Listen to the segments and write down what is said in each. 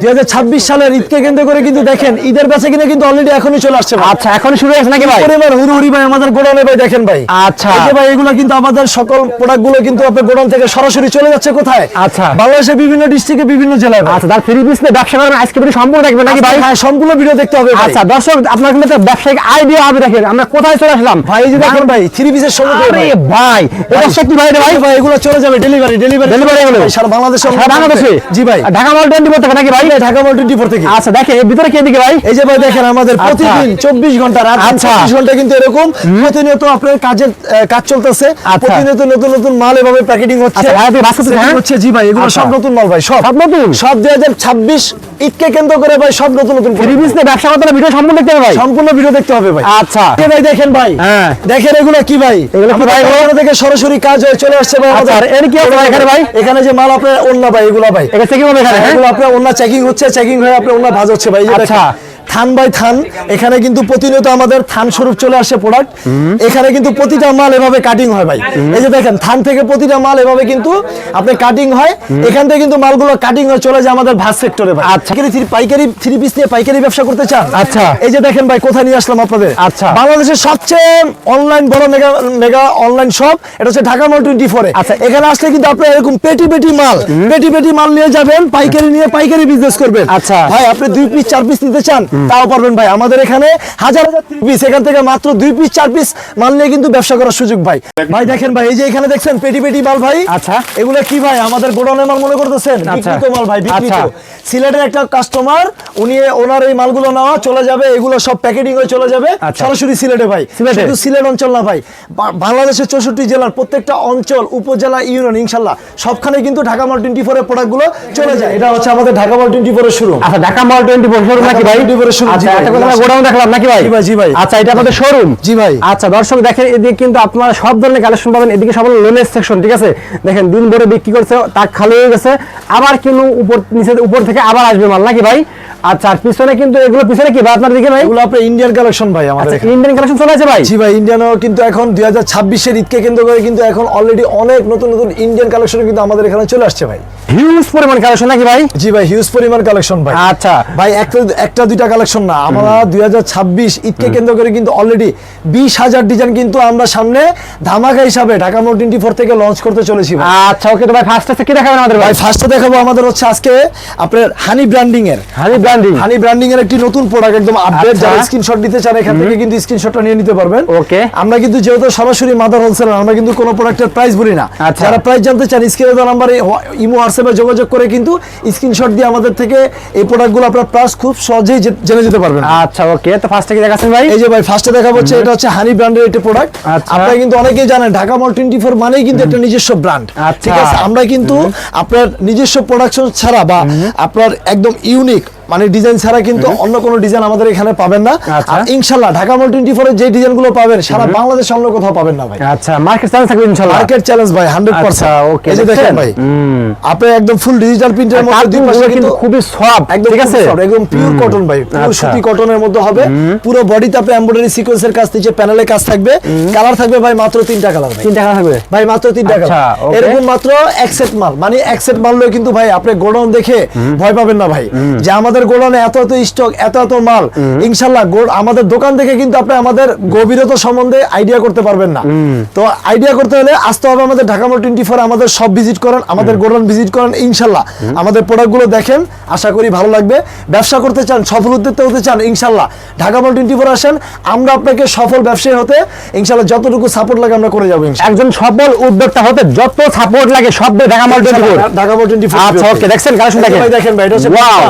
দুই হাজার ছাব্বিশ সালের ঈদকে কেন্দ্র করে কিন্তু দেখেন ঈদের বেচা কিনে কিন্তু অলরেডি এখনই চলে আসছে আচ্ছা এখন শুরু হয়েছে নাকি ভাই? হুড়ি ভাই আমাদের গোডাউনে ভাই দেখেন ভাই। আচ্ছা। এই ভাই এগুলো কিন্তু আমাদের সকল কিন্তু আপনার গোডাউন থেকে সরাসরি চলে যাচ্ছে কোথায়? আচ্ছা। বাংলাদেশের বিভিন্ন ডিস্ট্রিক্টে বিভিন্ন জেলায় আচ্ছা তার পিস ব্যবসা করেন আজকে ভিডিও সম্পূর্ণ দেখবেন নাকি ভাই? হ্যাঁ সম্পূর্ণ ভিডিও দেখতে হবে আচ্ছা দর্শক আপনার কিন্তু ব্যবসায়িক আইডিয়া হবে দেখেন। আমরা কোথায় চলে আসলাম? ভাই এই যে দেখেন ভাই থ্রি পিসের সমুদ্র আরে ভাই। এটা সত্যি ভাই ভাই? ভাই এগুলো চলে যাবে ডেলিভারি ডেলিভারি এগুলো? সারা বাংলাদেশে সারা বাংলাদেশে? জি ভাই। ঢাকা মল টোয়েন্টি থেকে নাকি ভাই ঢাকা মল টোয়েন্টি ফোর থেকে আচ্ছা দেখেন এর ভিতরে কে দিকে ভাই এই যে ভাই দেখেন আমাদের। প্রতিদিন চব্বিশ ঘণ্টা রাত। চব্বিশ ঘণ্টা কিন্তু এরকম প্রতিনিয়ত আপনার কাজের কাজ চলতেছে। প্রতিনিয়ত নতুন নতুন মাল এভাবে প্যাকেটিং হচ্ছে ভাই, আপনি বাস করতেছেন, Selling? হচ্ছে জি ভাই এগুলো। সব নতুন মাল ভাই সব সব নতুন সব দুই হাজার ছাব্বিশ ঈদকে কেন্দ্র করে ভাই সব নতুন নতুন থ্রি ব্যবসা করতে ভিডিও সম্পূর্ণ দেখতে হবে ভাই সম্পূর্ণ ভিডিও দেখতে হবে ভাই আচ্ছা ভাই দেখেন ভাই হ্যাঁ। দেখেন এগুলো কি ভাই এগুলো কি ভাই? কারখানা থেকে সরাসরি কাজ হয়ে চলে আসছে ভাই আচ্ছা, আমাদের। এর কি আছে এখানে ভাই? এখানে যে মাল আপনার অন্য ভাই এগুলো ভাই এটা চেকিং হবে এখানে হ্যাঁ? এগুলো আপনার অন্য চেকিং হচ্ছে চেকিং হয়ে আপনার ওনার ভাজ হচ্ছে ভাই আচ্ছা। থান বাই থান এখানে কিন্তু প্রতিনিয়ত আমাদের থান স্বরূপ চলে আসে প্রোডাক্ট এখানে কিন্তু প্রতিটা মাল এভাবে কাটিং হয় ভাই এই যে দেখেন থান থেকে প্রতিটা মাল এভাবে কিন্তু আপনার কাটিং হয় এখান থেকে কিন্তু মালগুলো কাটিং হয়ে চলে যায় আমাদের ভাজ সেক্টরে ভাই আচ্ছা। পাইকারি থ্রি- পাইকারি থ্রি পিস নিয়ে পাইকারি ব্যবসা করতে চান আচ্ছা। এই যে দেখেন ভাই কোথায় নিয়ে আসলাম আপনাদের আচ্ছা। বাংলাদেশের সবচেয়ে অনলাইন বড় মেগা মেগা অনলাইন শপ এটা হচ্ছে ঢাকা মল টোয়েন্টি ফোরে আচ্ছা। এখানে আসলে কিন্তু আপনার এরকম পেটি পেটি মাল পেটি পেটি মাল নিয়ে যাবেন পাইকারি নিয়ে পাইকারি বিজনেস করবেন আচ্ছা। ভাই আপনি দুই পিস চার পিস নিতে চান তাও পারবেন ভাই। আমাদের এখানে হাজার হাজার পিস এখান থেকে মাত্র দুই পিস চার পিস মাল নিয়ে কিন্তু ব্যবসা করার সুযোগ ভাই। ভাই দেখেন ভাই এই যে এখানে দেখছেন পেটি পেটি মাল ভাই। আচ্ছা। এগুলো কি ভাই? আমাদের গোডাউনের মাল মনে করতেছেন? আচ্ছা। বিক্রিত মাল ভাই বিক্রিত। আচ্ছা। সিলেটের একটা কাস্টমার উনি ওনার এই মালগুলো নেওয়া চলে যাবে এগুলো সব প্যাকেটিং হয়ে চলে যাবে আচ্ছা। সরাসরি সিলেটে ভাই। শুধু সিলেট অঞ্চল না ভাই বাংলাদেশের চৌষট্টি জেলার প্রত্যেকটা অঞ্চল উপজেলা ইউনিয়ন ইনশাল্লাহ সবখানে কিন্তু ঢাকা মাল টোয়েন্টি ফোর এর প্রোডাক্টগুলো চলে যায়। এটা হচ্ছে আমাদের ঢাকা মাল টোয়েন্টি ফোর এর শুরু আচ্ছা Dhaka mall twenty four showroom নাকি ভাই? 24 এর আচ্ছা একটা কথা গোডাউন দেখলাম নাকি ভাই? জি ভাই, জি ভাই। আচ্ছা এটা আমাদের শোরুম জি ভাই। আচ্ছা দর্শক দেখেন এদিকে কিন্তু আপনারা সব ধরনের কালেকশন পাবেন। এদিকে সব লোনের সেকশন ঠিক আছে? দেখেন দিন ভরে বিক্রি করছে তাক খালি হয়ে গেছে। আবার কিন্তু উপর নিচে উপর থেকে আবার আসবে মাল নাকি ভাই? আচ্ছা পিছনে কিন্তু এগুলো পিছনে কি ভাই আপনার দিকে ভাই? এগুলো আপনার ইন্ডিয়ান কালেকশন ভাই আমাদের আচ্ছা ইন্ডিয়ান কালেকশন চলে আছে ভাই? জি ভাই ইন্ডিয়ানও কিন্তু এখন দুই হাজার ছাব্বিশের ঈদকে কেন্দ্র করে কিন্তু এখন অলরেডি অনেক নতুন নতুন ইন্ডিয়ান কালেকশন কিন্তু আমাদের এখানে চলে আসছে ভাই। হিউজ পরিমাণ কালেকশন নাকি ভাই? জি ভাই হিউজ পরিমাণ কালেকশন ভাই। আচ্ছা। ভাই একটা একটা দুইটা কালেকশন না। আমরা দুই হাজার ছাব্বিশ ঈদকে কেন্দ্র করে কিন্তু অলরেডি বিশ হাজার ডিজাইন কিন্তু আমরা সামনে ধামাকা হিসাবে ঢাকা মোট টোয়েন্টি ফোর থেকে লঞ্চ করতে চলেছি ভাই। আচ্ছা ওকে তো ভাই ফার্স্ট আছে কি দেখাবেন আমাদের ভাই ভাই? ফার্স্টে দেখাবো আমাদের হচ্ছে আজকে আপনার হানি ব্র্যান্ডিং এর। হানি ব্র্যান্ডিং হানি ব্র্যান্ডিং এর একটি নতুন প্রোডাক্ট একদম আপডেট আচ্ছা। যারা স্ক্রিনশট নিতে চান এখান থেকে কিন্তু স্ক্রিনশটটা নিয়ে নিতে পারবেন। ওকে আমরা কিন্তু যেহেতু সরাসরি মাদার হোলসেলার আমরা কিন্তু কোনো প্রোডাক্টের প্রাইস বলি না। আচ্ছা। যারা প্রাইস জানতে চান স্ক্রিনে দেওয়া নাম্বারে ইমো হোয়াটসঅ্যাপে যোগাযোগ করে কিন্তু স্ক্রিনশট দিয়ে আমাদের থেকে এই প্রোডাক্টগুলো আপনার প্রাইস খুব সহজেই জেনে যেতে পারবেন। আচ্ছা ওকে। তো ফার্স্ট থেকে দেখাচ্ছেন ভাই? এই যে ভাই ফার্স্টে দেখা হচ্ছে এটা হচ্ছে হানি ব্র্যান্ডের একটা প্রোডাক্ট। আপনারা কিন্তু অনেকেই জানেন ঢাকা মল টোয়েন্টি ফোর মানেই কিন্তু একটা নিজস্ব ব্র্যান্ড আচ্ছা। ঠিক আছে? আমরা কিন্তু আপনার নিজস্ব প্রোডাকশন ছাড়া বা আপনার একদম ইউনিক মানে ডিজাইন ছাড়া কিন্তু অন্য কোনো ডিজাইন আমাদের এখানে পাবেন না। আচ্ছা। আর ইনশাল্লাহ ঢাকা মল টোয়েন্টি ফোরের যে ডিজাইনগুলো পাবেন সারা বাংলাদেশে অন্য কোথাও পাবেন না ভাই। আচ্ছা মার্কেট চ্যালেঞ্জ থাকবে ইনশাআল্লাহ মার্কেট চ্যালেঞ্জ ভাই হান্ড্রেড আচ্ছা, পার্সেন্ট okay, এই যে দেখেন ভাই আপনি একদম ফুল ডিজিটাল প্রিন্টের মধ্যে দুই পাশে কিন্তু খুবই সফট একদম ঠিক আছে? একদম পিওর কটন ভাই পিওর আচ্ছা। সুতি কটনের মধ্যে হবে। পুরো বডিতে আপনি এমব্রয়ডারি সিকোয়েন্সের কাজ নিচে প্যানেলে কাজ থাকবে কালার থাকবে ভাই মাত্র তিনটা কালার ভাই। তিন টাকা থাকবে? ভাই মাত্র তিনটা আচ্ছা, কালার এরকম মাত্র এক সেট মাল মানে এক সেট মাল লয়ে কিন্তু ভাই আপনি গোডাউন দেখে ভয় পাবেন না ভাই। যে আমাদের গোডাউনে এত এত স্টক এত এত মাল। ইনশাল্লাহ আমাদের দোকান থেকে কিন্তু আপনি আমাদের গভীরতা সম্বন্ধে আইডিয়া করতে পারবেন না। তো আইডিয়া করতে হলে আসতে হবে আমাদের ঢাকা মোট টোয়েন্টি ফোর আমাদের সব ভিজিট করেন আমাদের গোডাউন ভিজিট করেন ইনশাল্লাহ। আমাদের প্রোডাক্টগুলো দেখেন আশা করি ভালো লাগবে। ব্যবসা করতে চান সফল উদ্যোক্তা হতে চান ইনশাল্লাহ। ঢাকা মোট টোয়েন্টি ফোর আসেন আমরা আপনাকে সফল ব্যবসায়ী হতে ইনশাল্লাহ যতটুকু সাপোর্ট লাগে আমরা করে যাব একজন সফল উদ্যোক্তা হতে যত সাপোর্ট লাগে সব ঢাকা মাল টোয়েন্টি ফোর ঢাকা মোট টোয়েন্টি ফোর আচ্ছা ওকে দেখছেন কালেকশন দেখেন। ভাই দেখেন ভাই এটা হচ্ছে ওয়াও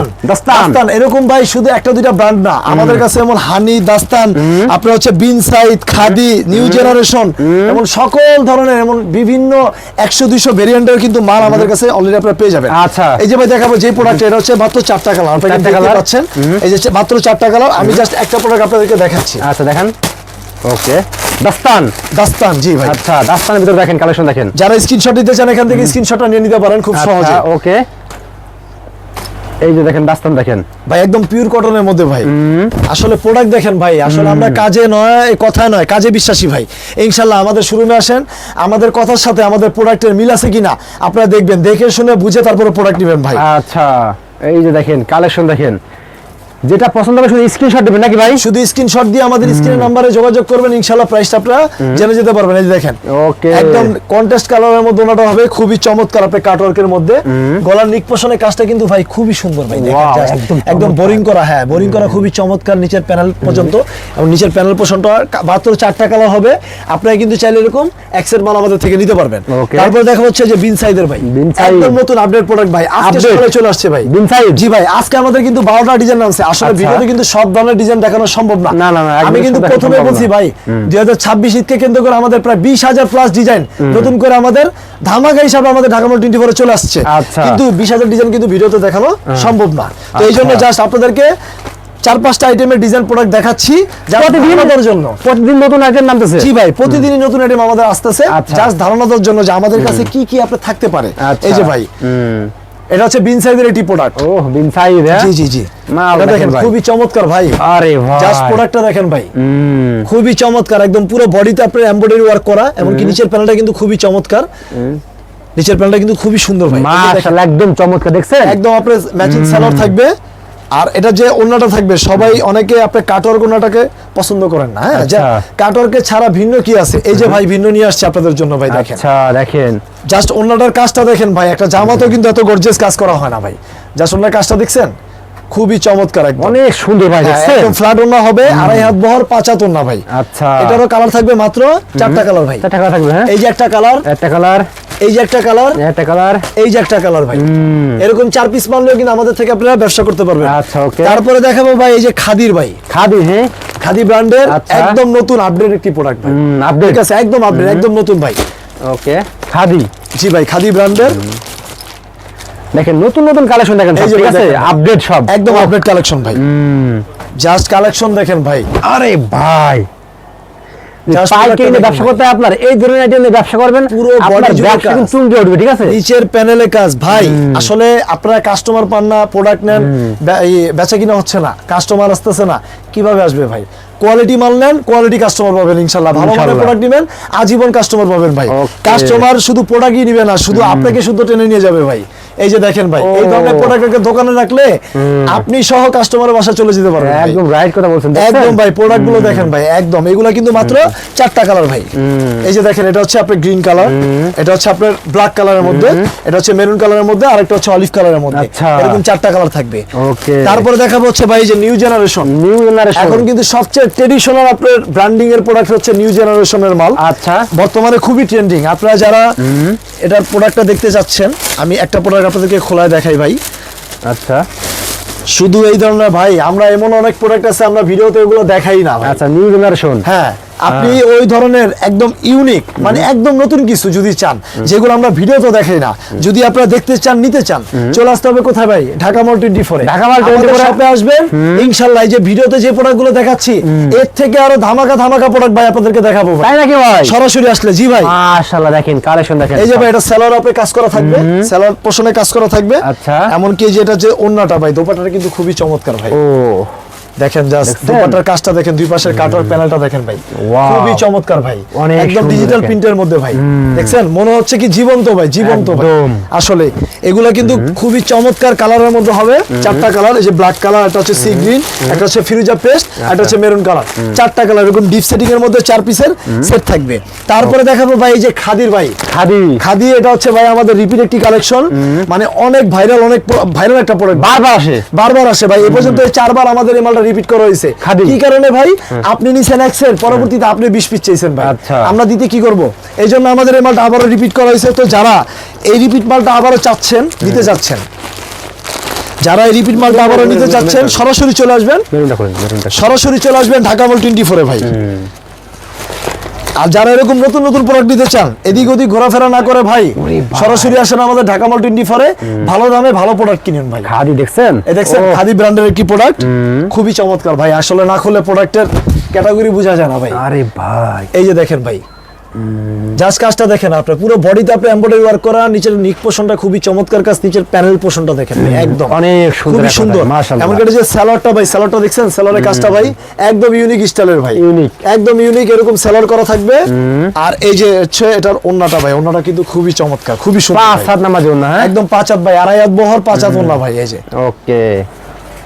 দাস্তান। এরকম ভাই শুধু একটা দুইটা ব্র্যান্ড না। আমাদের কাছে এমন হানি দাস্তান আপনার হচ্ছে বিন সাইড খাদি নিউ জেনারেশন এমন সকল ধরনের এমন বিভিন্ন একশো দুইশো ভেরিয়েন্টের কিন্তু মাল আমাদের কাছে অলরেডি আপনারা পেয়ে যাবেন। আচ্ছা। এই যে ভাই দেখাবো যে প্রোডাক্ট এটা হচ্ছে মাত্র চারটা কালার আপনারা দেখতে পাচ্ছেন। এই যে মাত্র চারটা কালার আমি জাস্ট একটা প্রোডাক্ট আপনাদেরকে দেখাচ্ছি। আচ্ছা দেখেন। ওকে। দাস্তান। দাস্তান জি ভাই। আচ্ছা দাস্তানের ভিতরে দেখেন কালেকশন দেখেন। যারা স্ক্রিনশট দিতে চান এখান থেকে স্ক্রিনশটটা নিয়ে নিতে পারেন খুব সহজে। আচ্ছা ওকে। এই যে দেখেন দাস্তান দেখেন। ভাই একদম পিওর কটনের মধ্যে ভাই। আসলে প্রোডাক্ট দেখেন ভাই আসলে আমরা কাজে নয় কথা নয় কাজে বিশ্বাসী ভাই। ইনশাল্লাহ আমাদের শোরুমে আসেন আমাদের কথার সাথে আমাদের প্রোডাক্টের মিল আছে কিনা আপনারা দেখবেন দেখে শুনে বুঝে তারপরে প্রোডাক্ট নেবেন ভাই। আচ্ছা এই যে দেখেন কালেকশন দেখেন। যেটা পছন্দ হবে শুধু স্ক্রিনশট দেবেন নাকি ভাই? শুধু স্ক্রিনশট দিয়ে আমাদের স্ক্রিনের নাম্বারে যোগাযোগ করবেন ইনশাআল্লাহ প্রাইসটা আপনারা জেনে যেতে পারবেন। এই দেখেন ওকে। একদম কন্টেস্ট কালারের মধ্যে ওনাটা হবে খুবই চমৎকার আপনি কাটওয়ার্কের মধ্যে। গলার নিক পোষণের কাজটা কিন্তু ভাই খুবই সুন্দর ভাই দেখেন একদম একদম বোরিং করা হ্যাঁ বোরিং করা খুবই চমৎকার নিচের প্যানেল পর্যন্ত। এবং নিচের প্যানেল পোষণটা মাত্র চারটা কালার হবে। আপনারা কিন্তু চাইলে এরকম এক্সের মাল আমাদের থেকে নিতে পারবেন। তারপর দেখা হচ্ছে যে বিন সাইদের ভাই। একদম নতুন আপডেট প্রোডাক্ট ভাই। আজকে চলে আসছে ভাই। বিন সাইদ। জি ভাই আজকে আমাদের কিন্তু বারোটা ডিজাইন নামছে আসলে আচ্ছা। ভিডিওতে কিন্তু সব ধরনের ডিজাইন দেখানো সম্ভব না। না, না, আমি কিন্তু প্রথমে বলছি ভাই দুই হাজার ছাব্বিশ ঈদকে কেন্দ্র করে আমাদের প্রায় বিশ হাজার প্লাস ডিজাইন নতুন করে আমাদের ধামাকা হিসাবে আমাদের ঢাকা মল টোয়েন্টি ফোরে চলে আসছে। আচ্ছা। কিন্তু বিশ হাজার ডিজাইন কিন্তু ভিডিওতে দেখানো সম্ভব না। তো এই জন্য আচ্ছা। জাস্ট আপনাদেরকে চার পাঁচটা আইটেমের ডিজাইন প্রোডাক্ট দেখাচ্ছি প্রতিদিন? জন্য। প্রতিদিন নতুন আইটেম নামতেছে? জি ভাই প্রতিদিনই নতুন আইটেম আমাদের আসতেছে। আচ্ছা। জাস্ট ধারণা দেওয়ার জন্য যে আমাদের কাছে কি কি আপনার থাকতে পারে। আচ্ছা। এই যে ভাই। এটা হচ্ছে বিন সাইজের একটি প্রোডাক্ট ও বিন জি জি জি। দেখেন খুবই চমৎকার ভাই। আরে ভাই। জাস্ট প্রোডাক্টটা দেখেন ভাই। খুবই চমৎকার একদম পুরো বডিতে আপনার এমব্রয়ডারি ওয়ার্ক করা এমনকি নিচের প্যানেলটা কিন্তু খুবই চমৎকার। নিচের প্যানেলটা কিন্তু খুবই সুন্দর ভাই। মাশাআল্লাহ একদম চমৎকার দেখছেন? একদম আপনার ম্যাচিং সালোয়ার থাকবে। আর এটা যে ওন্নাটা থাকবে সবাই অনেকে আপনি কাটওয়ার্ক ওন্নাটাকে পছন্দ করেন না হ্যাঁ? আচ্ছা। কাটওয়ার্কে ছাড়া ভিন্ন কি আছে? এই যে ভাই ভিন্ন নিয়ে আসছে আপনাদের জন্য ভাই দেখেন। আচ্ছা দেখেন। জাস্ট ওন্নাটার কাজটা দেখেন ভাই একটা জামাতেও কিন্তু এত গর্জিয়াস কাজ করা হয় না ভাই। জাস্ট ওন্নার কাজটা দেখছেন? খুবই চমৎকার একদম। অনেক সুন্দর ভাই হ্যাঁ, একদম ফ্ল্যাট ওন্না হবে আড়াই হাত বহর পাঁচ হাত ওন্না ভাই। আচ্ছা। এটারও কালার থাকবে মাত্র চারটা কালার ভাই। চারটা কালার থাকবে হ্যাঁ? এই যে একটা কালার একটা কালার এই যে একটা কালার একটা কালার। এই যে একটা কালার ভাই। এরকম চার পিস মানলেও কিন্তু আমাদের থেকে আপনারা ব্যবসা করতে পারবেন। আচ্ছা, okay. তারপরে দেখাবো ভাই এই যে খাদির ভাই। খাদি হ্যাঁ? খাদি ব্র্যান্ডের আচ্ছা। একদম নতুন আপডেট একটি প্রোডাক্ট ভাই। ঠিক আছে একদম আপডেট একদম নতুন ভাই। ওকে খাদি। জি ভাই খাদি ব্র্যান্ডের। দেখেন নতুন নতুন কালেকশন দেখেন ঠিক আছে। আপডেট সব। একদম আপডেট কালেকশন ভাই। জাস্ট কালেকশন দেখেন ভাই। আরে ভাই! Just পাইকারি product-টা নিয়ে দেখেন। ব্যবসা করতে আপনার এই ধরনের আইটেম নিয়ে ব্যবসা করবেন পুরো আপনার ব্যবসা কিন্তু চুল উঠবে ঠিক আছে? নিচের প্যানেলে কাজ। ভাই আসলে আপনারা কাস্টমার পান না প্রোডাক্ট নেন বেচা কিনা হচ্ছে না কাস্টমার আসতেছে না। কীভাবে আসবে ভাই? কোয়ালিটি মাল নেন কোয়ালিটি কাস্টমার পাবেন ইনশাল্লাহ ভালো মানের প্রোডাক্ট নেবেন আজীবন কাস্টমার পাবেন ভাই। কাস্টমার শুধু প্রোডাক্টই নিবে না শুধু আপনাকে শুধু টেনে নিয়ে যাবে ভাই। এই যে দেখেন ভাই এই ধরনের প্রোডাক্টকে দোকানে রাখলে আপনি সহ কাস্টমারের বাসা চলে যেতে পারবেন একদম রাইট কথা বলছেন একদম ভাই প্রোডাক্টগুলো দেখেন ভাই একদম। এগুলা কিন্তু মাত্র চারটা কালার ভাই। এই যে দেখেন এটা হচ্ছে আপনার গ্রিন কালার এটা হচ্ছে আপনার ব্ল্যাক কালারের মধ্যে এটা হচ্ছে মেরুন কালারের মধ্যে আর একটা হচ্ছে অলিভ কালারের মধ্যে। আচ্ছা। এরকম চারটা কালার থাকবে। ওকে তারপরে দেখাবো হচ্ছে ভাই যে নিউ জেনারেশন নিউ জেনারেশন এখন কিন্তু সবচেয়ে ট্রেডিশনাল আপনার ব্র্যান্ডিং এর প্রোডাক্ট হচ্ছে নিউ জেনারেশনের মাল। আচ্ছা। বর্তমানে খুবই ট্রেন্ডিং আপনারা যারা এটার প্রোডাক্টটা দেখতে চাচ্ছেন আমি একটা প্রোডাক্ট আপনাদেরকে খোলায় দেখাই ভাই। আচ্ছা। শুধু এই ধরনের ভাই আমরা এমন অনেক প্রোডাক্ট আছে আমরা ভিডিওতে এগুলো দেখাই না আচ্ছা নিউ জেনারেশন হ্যাঁ। আপনি ওই ধরনের একদম ইউনিক মানে একদম নতুন কিছু যদি চান যেগুলো আমরা ভিডিওতে দেখাই না যদি আপনারা দেখতে চান নিতে চান চলে আসতে হবে কোথায় ভাই? ঢাকা মল টোয়েন্টি ফোরে ঢাকা Mall 24 শপে আসবেন ইনশাল্লাহ এই যে ভিডিওতে যে প্রোডাক্টগুলো দেখাচ্ছি এর থেকে আরও ধামাকা ধামাকা প্রোডাক্ট ভাই আপনাদেরকে দেখাবো ভাই। তাই নাকি ভাই? সরাসরি আসলে জি ভাই। মাশাআল্লাহ দেখেন কালেকশন দেখেন। এই যে ভাই এটা সেলার আপে কাজ করা থাকবে সেলার পোষণে কাজ করা থাকবে। আচ্ছা। এমনকি এই যে এটা যে ওন্নাটা ভাই দোপাটাটা কিন্তু খুবই চমৎকার ভাই। ও। দেখেন জাস্ট? দুপাটার কাজটা দেখেন দুই পাশের কাটার প্যানেলটা দেখেন ভাই. খুবই চমৎকার ভাই। একদম ডিজিটাল প্রিন্টের মধ্যে ভাই। দেখছেন? মনে হচ্ছে কি জীবন্ত ভাই জীবন্ত ভাই। আসলে এগুলা কিন্তু খুবই চমৎকার কালারের মধ্যে হবে। চারটা কালার এই যে ব্ল্যাক কালার একটা হচ্ছে সি গ্রিন একটা হচ্ছে ফিরোজা পেস্ট একটা হচ্ছে মেরুন কালার চারটা কালার এরকম ডিপ সেটিং এর মধ্যে চার পিসের সেট থাকবে। তারপরে দেখাবো ভাই এই যে খাদির ভাই। খাদি। খাদি এটা হচ্ছে ভাই আমাদের রিপিট একটি কালেকশন মানে অনেক ভাইরাল অনেক ভাইরাল একটা প্রোডাক্ট বারবার আসে। বারবার আসে ভাই। এ পর্যন্ত এই চারবার আমাদের এই মালটা রিপিট করা হয়েছে। খাদি। কি কারণে ভাই? আপনি নিছেন এক্সেল পরবর্তীতে আপনি বিশ পিস চাইছেন ভাই। আচ্ছা। আমরা দিতে কি করব? এই জন্য আমাদের এই মালটা আবারও রিপিট করা হয়েছে। তো যারা এই রিপিট মালটা আবারও চাচ্ছেন দিতে চাচ্ছেন যারা এই রিপিট মালটা আবারও নিতে চাচ্ছেন সরাসরি চলে আসবেন। সরাসরি চলে আসবেন ঢাকা মল টোয়েন্টি ফোরে ভাই। আর যারা এরকম নতুন নতুন প্রোডাক্ট নিতে চান এদিক ওদিক ঘোরাফেরা না করে ভাই সরাসরি আসেন আমাদের ঢাকা মল টোয়েন্টি ফোরে ভালো দামে ভালো প্রোডাক্ট কিনেন ভাই। খাদি দেখছেন? এই দেখছেন খাদি ব্র্যান্ডের একটি প্রোডাক্ট খুবই চমৎকার ভাই। আসলে না খুললে প্রোডাক্টের ক্যাটাগরি বোঝা যায় না ভাই। আরে ভাই। এই যে দেখেন ভাই। জাস্ট কাজটা দেখেন আপনি পুরো বডিতে আপনি এমব্রয়ডারি ওয়ার্ক করা নিচের নিক পোষণটা খুবই চমৎকার কাজ নিচের প্যানেল পোষণটা দেখেন একদম। অনেক সুন্দর খুবই সুন্দর। কাজ, মাশাআল্লাহ। এমন করে যে স্যালাডটা ভাই স্যালাডটা দেখছেন? স্যালাডের কাজটা ভাই একদম ইউনিক স্টাইলের ভাই। Unique। একদম ইউনিক এরকম স্যালাড করা থাকবে। আর এই যে হচ্ছে এটার ওন্নাটা ভাই ওন্নাটা কিন্তু খুবই চমৎকার খুবই সুন্দর পাঁচ। সাত নামাজ জন্য হ্যাঁ? একদম পাঁচ হাত ভাই আড়াই হাত বহর পাঁচ হাত ওন্না ভাই এই যে। ওকে।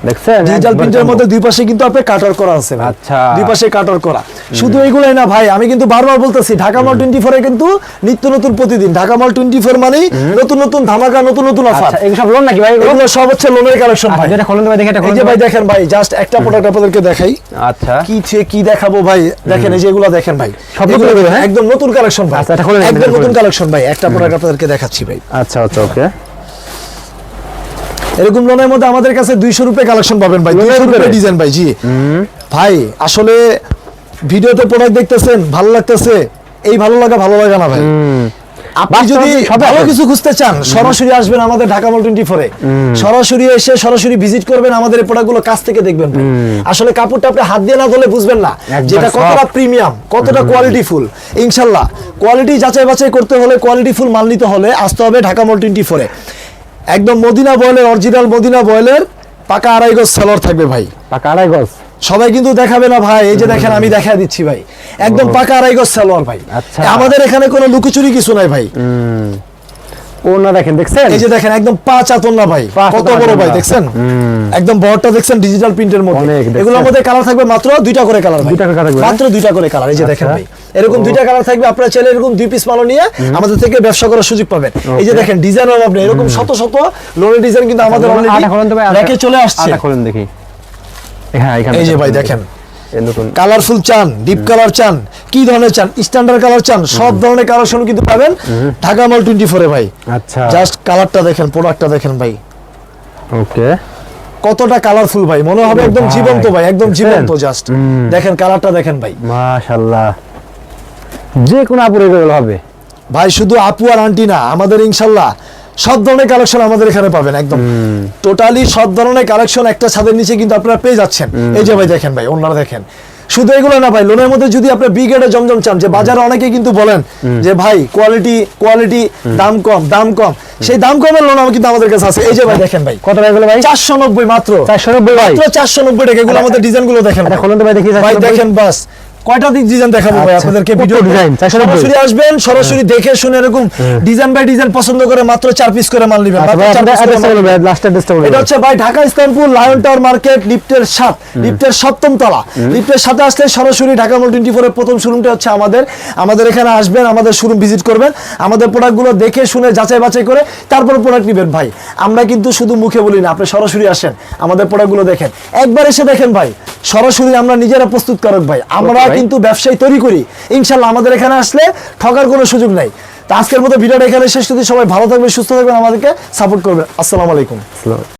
দেখছেন? ডিজিটাল প্রিন্টের মধ্যে দুই পাশে কিন্তু আপনি কাটার করা আছে আচ্ছা। দুই পাশে কাটার করা। শুধু এগুলাই না ভাই আমি কিন্তু বারবার বলতেছি ঢাকা মাল টোয়েন্টি ফোরে কিন্তু নিত্য নতুন প্রতিদিন ঢাকা মাল টোয়েন্টি ফোর মানেই নতুন নতুন ধামাকা নতুন নতুন অফার আচ্ছা এগুলো সব লোন নাকি ভাই এগুলো? সব হচ্ছে লোনের কালেকশন ভাই। আচ্ছা, যেটা খোলেন ভাই দেখে এটা এই যে ভাই ভাই। দেখেন ভাই জাস্ট একটা প্রোডাক্ট আপনাদেরকে দেখাই। আচ্ছা। কি থে কি দেখাবো ভাই দেখেন এই যে এগুলো দেখেন ভাই। সব নতুন এগুলো এগুলো, হ্যাঁ? একদম নতুন কালেকশন ভাই। আচ্ছা, এটা খুলে একদম নতুন কালেকশন ভাই একটা প্রোডাক্ট আপনাদেরকে দেখাচ্ছি ভাই। আচ্ছা আচ্ছা ওকে এরকম লোনের মধ্যে আমাদের কাছে দুইশো রুপে কালেকশন পাবেন ভাই দুইশো রুপে ডিজাইন ভাই জি। ভাই আসলে ভিডিওতে প্রোডাক্ট দেখতেছেন ভালো লাগতেছে এই ভালো লাগা ভালো লাগা না ভাই। আপনি যদি ভালো কিছু খুঁজতে চান সরাসরি আসবেন আমাদের ঢাকা মল টোয়েন্টি ফোরে সরাসরি এসে সরাসরি ভিজিট করবেন আমাদের এই প্রোডাক্টগুলো কাছ থেকে দেখবেন আসলে কাপড়টা আপনি হাত দিয়ে না ধরলে বুঝবেন না যেটা কতটা প্রিমিয়াম কতটা কোয়ালিটি ফুল ইনশাল্লাহ। কোয়ালিটি যাচাই বাছাই করতে হলে কোয়ালিটি ফুল মাল নিতে হলে আসতে হবে ঢাকা মল টোয়েন্টি ফোরে একদম মদিনা বয়েলের অরিজিনাল মদিনা বয়েলের পাকা আড়াই গজ সেলর থাকবে ভাই। পাকা আড়াই গজ? সবাই কিন্তু দেখাবে না ভাই এই যে দেখেন আমি দেখা দিচ্ছি ভাই। একদম পাকা আড়াই গজ সালোয়ার ভাই। আচ্ছা। আমাদের এখানে কোনো লুকোচুরি কিছু নাই ভাই। ও না দেখেন দেখছেন? এই যে দেখেন একদম পাঁচ আতন না ভাই। কত বড় ভাই দেখছেন? একদম বড়টা দেখছেন ডিজিটাল প্রিন্টের মধ্যে। এগুলোর মধ্যে কালার থাকবে মাত্র দুইটা করে কালার দুইটা করে colour মাত্র দুইটা করে কালার এই যে দেখেন আচ্ছা। ভাই। এরকম দুইটা কালার থাকবে আপনারা চাইলে এরকম দুই পিস মালও নিয়ে আমাদের থেকে ব্যবসা করার সুযোগ পাবেন। এই যে দেখেন ডিজাইন আপনি এরকম শত শত লোনের ডিজাইন কিন্তু আমাদের অলরেডি রেখে চলে আসছে। খোলেন দেখি। হ্যাঁ এখানে এই যে ভাই দেখেন। কালারফুল চান ডিপ কালার চান কি ধরনের চান? স্ট্যান্ডার্ড কালার চান সব ধরনের কালেকশন কিন্তু পাবেন। ঢাকা মাল টোয়েন্টি ফোরে ভাই। আচ্ছা। জাস্ট কালারটা দেখেন প্রোডাক্টটা দেখেন ভাই। ওকে। কতটা কালারফুল ভাই মনে হবে একদম জীবন্ত ভাই একদম জীবন্ত জাস্ট দেখেন কালারটা দেখেন ভাই। মাশাআল্লাহ। যে কোনো আপুরে গেলে হবে। ভাই শুধু আপু আর আন্টি না আমাদের ইনশাল্লাহ সব ধরনের কালেকশন আমাদের এখানে পাবেন একদম। টোটালি সব ধরনের কালেকশন একটা ছাদের নিচে কিন্তু আপনারা পেয়ে যাচ্ছেন। এই যে ভাই দেখেন ভাই ওনারা দেখেন। শুধু এগুলো না ভাই লোনের মধ্যে যদি আপনি বিগেটে জমজম চান যে বাজারে অনেকে কিন্তু বলেন যে ভাই কোয়ালিটি কোয়ালিটি দাম কম দাম কম। সেই দাম কমের লোন কিন্তু আমাদের কাছে আছে। এই যে ভাই দেখেন ভাই কত টাকা ভাই? চারশো নব্বই মাত্র। চারশো নব্বই ভাই। মাত্র চারশো নব্বই টাকা এগুলো আমাদের ডিজাইনগুলো দেখেন দেখি ভাই দেখেন বাস। কয়টা দিক ডিজাইন দেখাবো ভাই আচ্ছা, আপনাদেরকে ভিডিও? 490? সরাসরি আসবেন সরাসরি দেখে শুনে এরকম ডিজাইন বাই ডিজাইন পছন্দ করে মাত্র চার পিস করে মাল নেবেন আচ্ছা এটা হচ্ছে ভাই Dhaka Istanpur lion tower market লিফটের সাত লিফটের সপ্তম তলা। লিফটের সাথে আসলে সরাসরি ঢাকা মল টোয়েন্টি ফোরের প্রথম শোরুমটা হচ্ছে আমাদের। আমাদের এখানে আসবেন আমাদের শোরুম ভিজিট করবেন। আমাদের প্রোডাক্টগুলো দেখে শুনে যাচাই বাছাই করে তারপর প্রোডাক্ট নেবেন ভাই। আমরা কিন্তু শুধু মুখে বলি না আপনি সরাসরি আসেন আমাদের প্রোডাক্টগুলো দেখেন। একবার এসে দেখেন ভাই সরাসরি আমরা নিজেরা প্রস্তুত প্রস্তুতকারক ভাই। আমরা। কিন্তু ব্যবসায়ী তৈরি করি। ইনশাল্লাহ আমাদের এখানে আসলে ঠকার কোনো সুযোগ নাই। তো আজকের মতো ভিডিওটা এখানে শেষ যদি সবাই ভালো থাকবে সুস্থ থাকবেন আমাদেরকে সাপোর্ট করবেন। আসসালামু আলাইকুম।